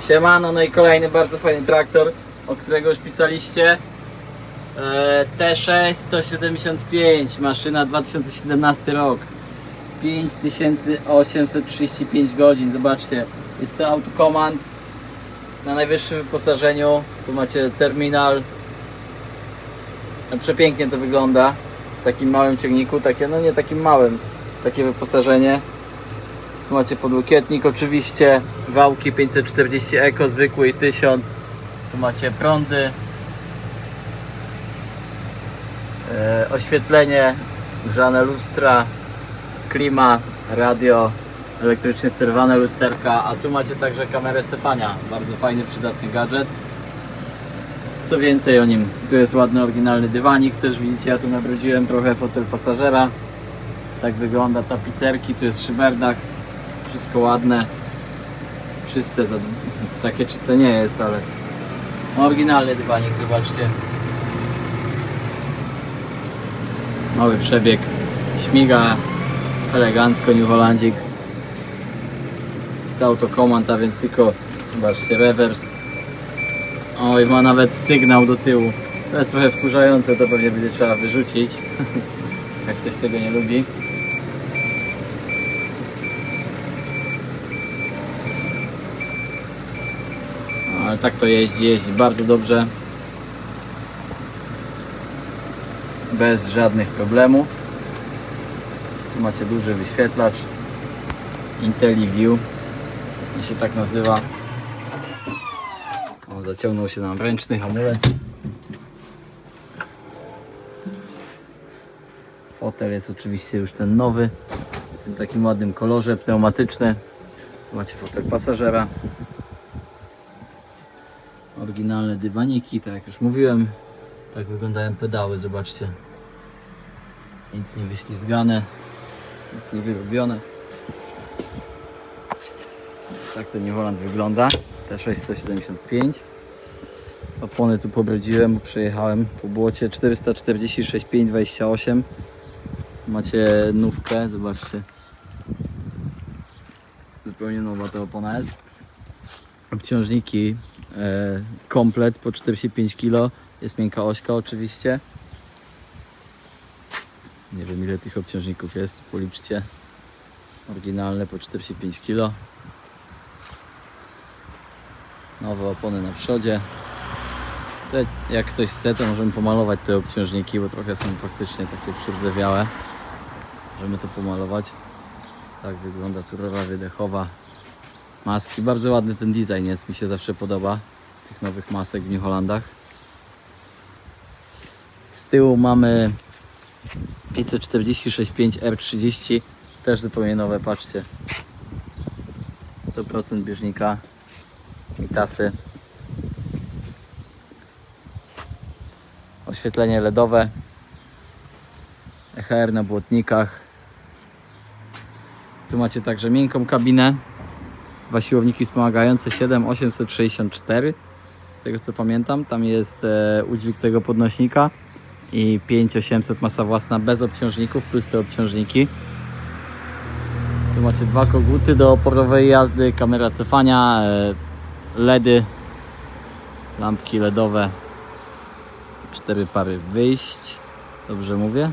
Siemano, no i kolejny bardzo fajny traktor, o którego już pisaliście. E, T6 175, maszyna 2017 rok. 5835 godzin, zobaczcie. Jest to autocommand na najwyższym wyposażeniu. Tu macie terminal. No, Przepięknie to wygląda. W takim małym ciągniku, takie, no nie takim małym, takie wyposażenie. Tu macie podłokietnik oczywiście, wałki 540 Eco, zwykły i 1000. Tu macie prądy, e, oświetlenie, grzane lustra, klima, radio, elektrycznie sterowane lusterka, a tu macie także kamerę cefania. Bardzo fajny, przydatny gadżet. Co więcej o nim, tu jest ładny, oryginalny dywanik, też widzicie, ja tu nabrudziłem trochę fotel pasażera. Tak wygląda tapicerki, tu jest szyberdach, wszystko ładne, czyste, za... takie czyste nie jest, ale oryginalny dywanik, zobaczcie. Mały przebieg, śmiga elegancko, New Hollandzik. Jest autokomand, a więc tylko, zobaczcie, rewers. Oj, ma nawet sygnał do tyłu. To jest trochę wkurzające, to pewnie będzie trzeba wyrzucić, jak ktoś tego nie lubi. No, Tak to jeździ, jeździ bardzo dobrze. Bez żadnych problemów. Tu macie duży wyświetlacz. IntelliView. I się tak nazywa. O, zaciągnął się nam ręczny hamulec. Fotel jest oczywiście już ten nowy. W tym takim ładnym kolorze, pneumatyczny. Macie fotel pasażera. Oryginalne dywaniki, tak jak już mówiłem. Tak wyglądają pedały, zobaczcie. Nic nie wyślizgane, nic nie wyrobione. Tak ten New Holland wygląda. T675. Opony tu pobrudziłem, przejechałem po błocie 446 528. Macie nówkę, zobaczcie. Zupełnie nowa ta opona jest. Obciążniki komplet po 45 kg. Jest miękka ośka oczywiście. Nie wiem ile tych obciążników jest, policzcie. Oryginalne po 45 kg. Nowe opony na przodzie. Te, jak ktoś chce, to możemy pomalować te obciążniki, bo trochę są faktycznie takie przyrzewiałe. Możemy to pomalować. Tak wygląda tu rura wydechowa. Maski. Bardzo ładny ten design jest, mi się zawsze podoba. Tych nowych masek w New Hollandach. Z tyłu mamy 546.5 R30 też zupełnie nowe, patrzcie 100% bieżnika i tasy oświetlenie LEDowe EHR na błotnikach tu macie także miękką kabinę dwa siłowniki wspomagające 7864 z tego co pamiętam tam jest e, udźwig tego podnośnika i 5800 masa własna bez obciążników plus te obciążniki. Tu macie dwa koguty do oporowej jazdy, kamera cofania, e, LEDy, lampki LEDowe, cztery pary wyjść, dobrze mówię.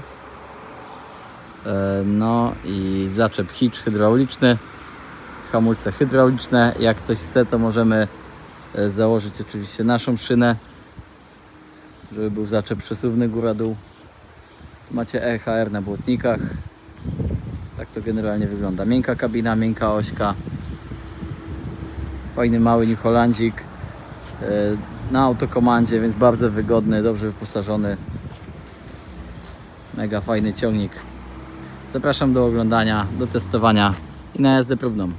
E, No i zaczep hitch hydrauliczny, hamulce hydrauliczne. Jak ktoś chce, to możemy e, założyć oczywiście naszą szynę żeby był zaczep przesuwny góra-dół. Macie EHR na błotnikach. Tak to generalnie wygląda. Miękka kabina, miękka ośka. Fajny mały New Hollandzik e, na autokomandzie, więc bardzo wygodny, dobrze wyposażony. Mega fajny ciągnik. Zapraszam do oglądania, do testowania i na jazdę próbną.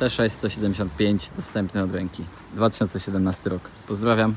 T6 175 dostępny od ręki. 2017 rok. Pozdrawiam.